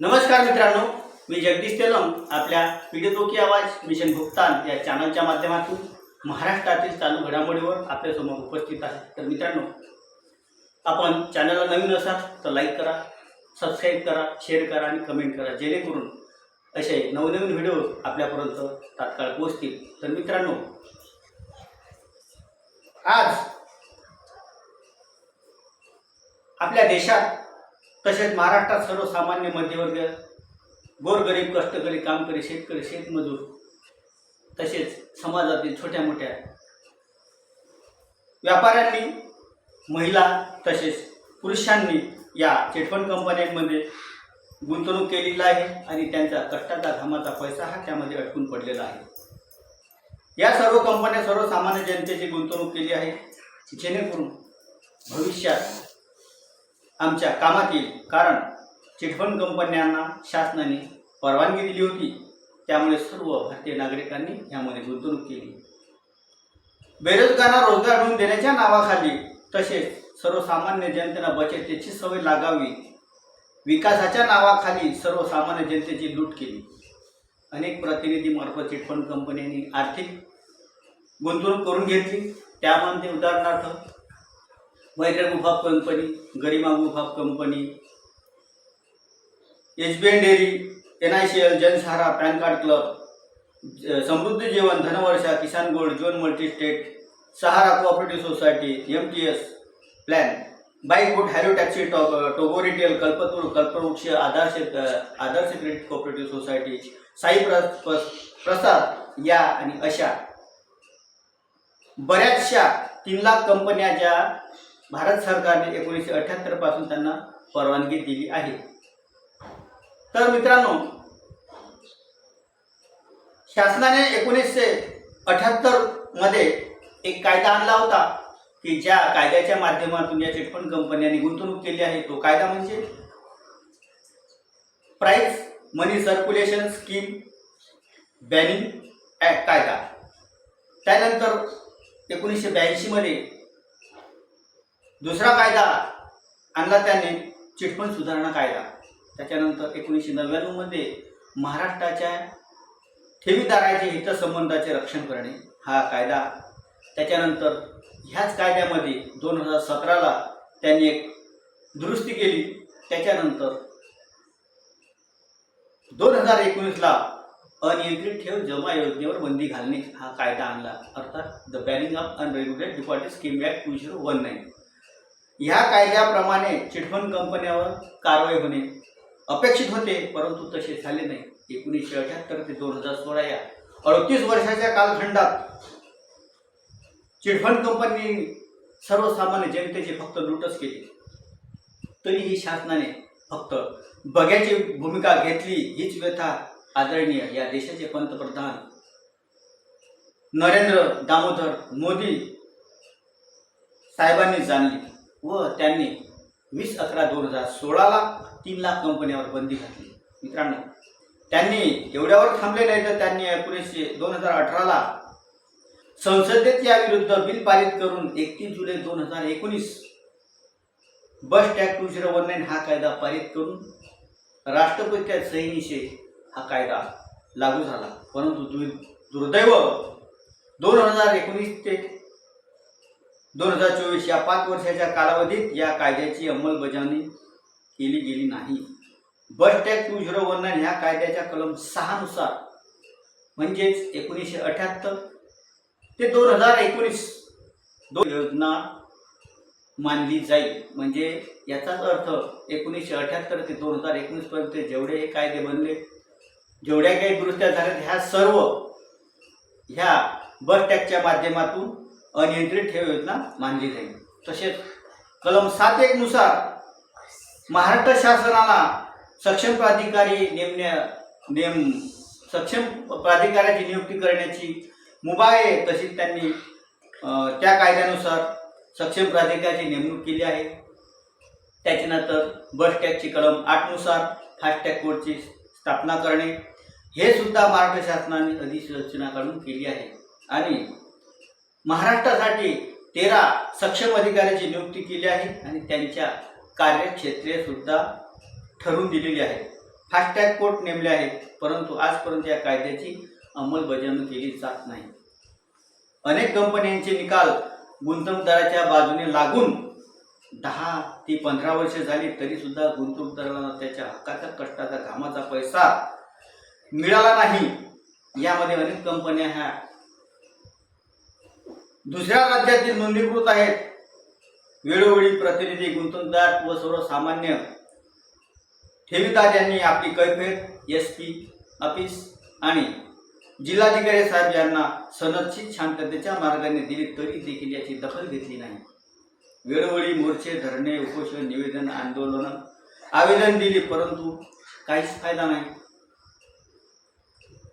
नमस्कार मित्रांनो मी जगदीश तेलम आपल्या पीडितो की आवाज मिशन भुगतान या चॅनलच्या माध्यमातून महाराष्ट्रातील चालू घडामोडीवर आपल्यासमोर उपस्थित आहे. तर मित्रांनो आपण चॅनलला नवीन असाल तर लाईक करा सबस्क्राईब करा शेअर करा आणि कमेंट करा जेणेकरून असे नवनवीन व्हिडिओ आपल्यापर्यंत तात्काळ पोहोचतील. तर मित्रांनो आज आपल्या देशात तसेच महाराष्ट्रात सर्वसामान्य मध्यवर्ग गोरगरीब कष्टकरी कामकरी शेतकरी शेतमजूर तसेच समाजातील छोट्या मोठ्या व्यापाऱ्यांनी महिला तसेच पुरुषांनी या चिटफंड कंपन्यांमध्ये गुंतवणूक केलेली आहे आणि त्यांचा कष्टाचा घामाचा पैसा हा त्यामध्ये अडकून पडलेला आहे. या सर्व कंपन्या सर्वसामान्य जनतेची गुंतवणूक केली आहे जेणेकरून भविष्यात आमच्या कामात येईल कारण चिटफंड कंपन्यांना शासनाने परवानगी दिली होती. त्यामुळे सर्व भारतीय नागरिकांनी यामध्ये गुंतवणूक केली. बेरोजगारांना रोजगार मिळवून देण्याच्या नावाखाली तसेच सर्वसामान्य जनतेला बचतीची सवय लागावी विकासाच्या नावाखाली सर्वसामान्य जनतेची लूट केली. अनेक प्रतिनिधीमार्फत चिटफंड कंपन्यांनी आर्थिक गुंतवणूक करून घेतली. त्यामध्ये उदाहरणार्थ वैद्य गुफाप company Garima गुफाप company H B N dairy N I C L Jansahara pan card club Samruddh Samruddhi Jeevan Dhanvarsha Kisan gold zone multi state Sahara cooperative society M T S plan bike good hello taxi tau Togo retail कल्पतूर Kalpavriksha Adarsh Adarsh credit cooperative society Sai प्र प्र- प्रसाद या आणि अशा. बऱ्याचशा तीन लाख कंपन्या ज्या भारत सरकारने एकोणीसशे अठ्याहत्तरपासून त्यांना परवानगी दिली आहे. तर मित्रांनो शासनाने एकोणीसशे अठ्याहत्तरमध्ये एक कायदा आणला होता की ज्या कायद्याच्या माध्यमातून या चिटफंड कंपन्यांनी गुंतवणूक केली आहे तो कायदा म्हणजे prize money circulation scheme banning act कायदा. त्यानंतर एकोणीसशे ब्याऐंशीमध्ये दुसरा कायदा आणला त्याने चिटफंड सुधारणा कायदा. त्याच्यानंतर एकोणीसशे नव्याण्णवमध्ये महाराष्ट्राच्या ठेवीदाराचे हितसंबंधाचे रक्षण करणे हा कायदा. त्याच्यानंतर ह्याच कायद्यामध्ये दोन हजार सतराला त्यांनी एक दुरुस्ती केली. त्याच्यानंतर दोन हजार एकोणीसला अनियंत्रित ठेव जमा योजनेवर बंदी घालणे हा कायदा आणला. अर्थात the banning of unregulated deposit scheme act two zero one nine या कायद्याप्रमाणे चिटफंड कंपन्यावर कारवाई होणे अपेक्षित होते परंतु तसे झाले नाही. एकोणीसशे अठ्याहत्तर ते दोन हजार सोळा या अडतीस वर्षाच्या कालखंडात चिटफंड कंपनी सर्वसामान्य जनतेची फक्त लूटच केली. तरीही शासनाने फक्त बघ्याची भूमिका घेतली हीच व्यथा आदरणीय या देशाचे पंतप्रधान नरेंद्र दामोदर मोदी साहेबांनी जाणली. व त्यांनी वीस अकरा दोन हजार सोळाला तीन लाख कंपन्यावर बंदी घातली. मित्रांनो त्यांनी एवढ्यावर थांबले नाही तर त्यांनी एकोणीसशे दोन हजार अठराला संसदेत याविरुद्ध बिल पारित करून एकतीस जुलै दोन हजार एकोणीस बस टॅग टू झिरो वन नाईन हा कायदा पारित करून राष्ट्रपतीच्या सहीनिशे हा कायदा लागू झाला. परंतु दु दुर्दैव दोन हजार एकोणीस ते दोन हजार चोवीस या पाच वर्षाच्या कालावधीत या कायद्याची अंमलबजावणी केली गेली नाही. बस टॅग टू झिरो वन नाईन ह्या कायद्याच्या कलम सहानुसार म्हणजेच एकोणीसशे अठ्याहत्तर ते दोन हजार एकोणीस दोन योजना मानली जाईल. म्हणजे याचाच अर्थ एकोणीसशे अठ्याहत्तर ते दोन हजार एकोणीसपर्यंत जेवढे हे कायदे बनले जेवढ्या काही दुरुस्त्या झाल्या ह्या सर्व ह्या बस टॅगच्या माध्यमातून अनियंत्रित ठेव योजना मानली जाईल. तसेच कलम सात एक नुसार महाराष्ट्र शासनाला सक्षम प्राधिकारी नेमण्या नेम सक्षम प्राधिकाऱ्याची नियुक्ती करण्याची मुभा आहे. तशीच त्यांनी त्या कायद्यानुसार सक्षम प्राधिकाऱ्याची नेमणूक केली आहे. त्याच्यानंतर बस टॅगची कलम आठनुसार फास्टॅग कोडची स्थापना करणे. हे सुद्धा महाराष्ट्र शासनाने अधिसूचना काढून केली आहे. आणि महाराष्ट्रासाठी तेरा सक्षम अधिकाऱ्याची नियुक्ती केली आहे आणि त्यांच्या कार्यक्षेत्रे सुद्धा ठरवून दिलेली आहे. फास्टॅग कोर्ट नेमले आहेत परंतु आजपर्यंत या कायद्याची अंमलबजावणी केली जात नाही. अनेक कंपन्यांचे निकाल गुंतवणूकदाराच्या बाजूने लागून दहा ते पंधरा वर्षे झाली तरी सुद्धा गुंतवणूकदाराला त्याच्या हक्काचा कष्टाचा घामाचा पैसा मिळाला नाही. यामध्ये अनेक कंपन्या ह्या दुसऱ्या राज्यातील नोंदणीकृत आहेत. वेळोवेळी प्रतिनिधी गुंतवणूकदार व सर्वसामान्य. ठेवीदार यांनी आपली कैफेत एस पी ऑफिस आणि जिल्हाधिकारी साहेब यांना सनदशीर शांततेच्या मार्गाने दिली तरी देखील याची दखल घेतली नाही. वेळोवेळी मोर्चे धरणे उपोषण निवेदन आंदोलन आवेदन दिली परंतु काहीच फायदा नाही.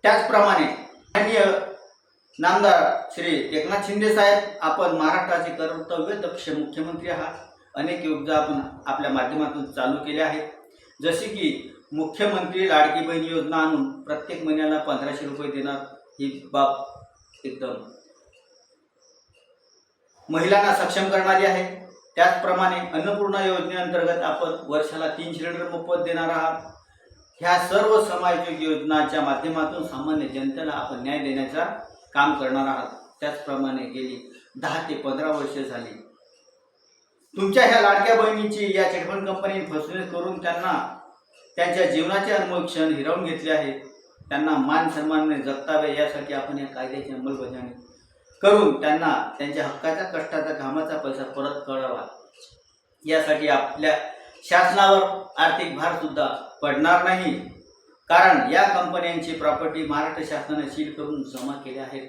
त्याचप्रमाणे माननीय नामदार श्री एकनाथ शिंदे साहेब आपण महाराष्ट्राचे कर्तव्य दक्ष मुख्यमंत्री आहात. अनेक योजना आपण आपल्या माध्यमातून चालू केल्या आहेत. जसे की मुख्यमंत्री लाडकी बहीण योजना आणून प्रत्येक महिन्याला पंधराशे रुपये देणार ही बाब एकदम महिलांना सक्षम करणारी आहे. त्याचप्रमाणे अन्नपूर्णा योजनेअंतर्गत आपण वर्षाला तीन सिलेंडर मोफत देणार आहात. ह्या सर्व समायोजक योजनाच्या माध्यमातून सामान्य जनतेला आपण न्याय देण्याचा काम करणार आहात. त्याचप्रमाणे गेली दहा ते पंधरा वर्षे झाली. तुमच्या ह्या लाडक्या बहिणीची या चिटफंड कंपनीने फसवणूक करून त्यांना त्यांच्या जीवनाचे अनमोल क्षण हिरावून घेतले आहेत त्यांना मान सन्मानने जगतावे यासाठी आपण या कायद्याची अंमलबजावणी करून त्यांना त्यांच्या हक्काच्या कष्टाचा घामाचा पैसा परत कळावा. यासाठी आपल्या शासनावर आर्थिक भार सुद्धा पडणार नाही. कारण या कंपन्यांची प्रॉपर्टी महाराष्ट्र शासनाने सील करून जमा केल्या आहेत.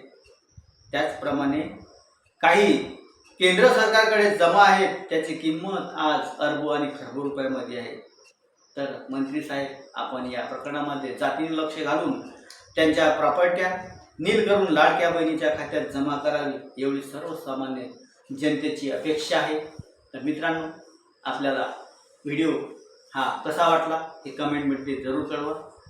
त्याचप्रमाणे काही केंद्र सरकारकडे जमा आहेत त्याची किंमत आज अरबो आणि खरबो रुपयामध्ये आहे. तर मंत्री साहेब आपण या प्रकरणामध्ये जातीने लक्ष घालून त्यांच्या प्रॉपर्ट्या नील करून लाडक्या बहिणीच्या खात्यात जमा करावी एवढी सर्वसामान्य जनतेची अपेक्षा आहे. तर मित्रांनो आपल्याला व्हिडिओ हा कसा वाटला हे कमेंटमध्ये जरूर कळवा.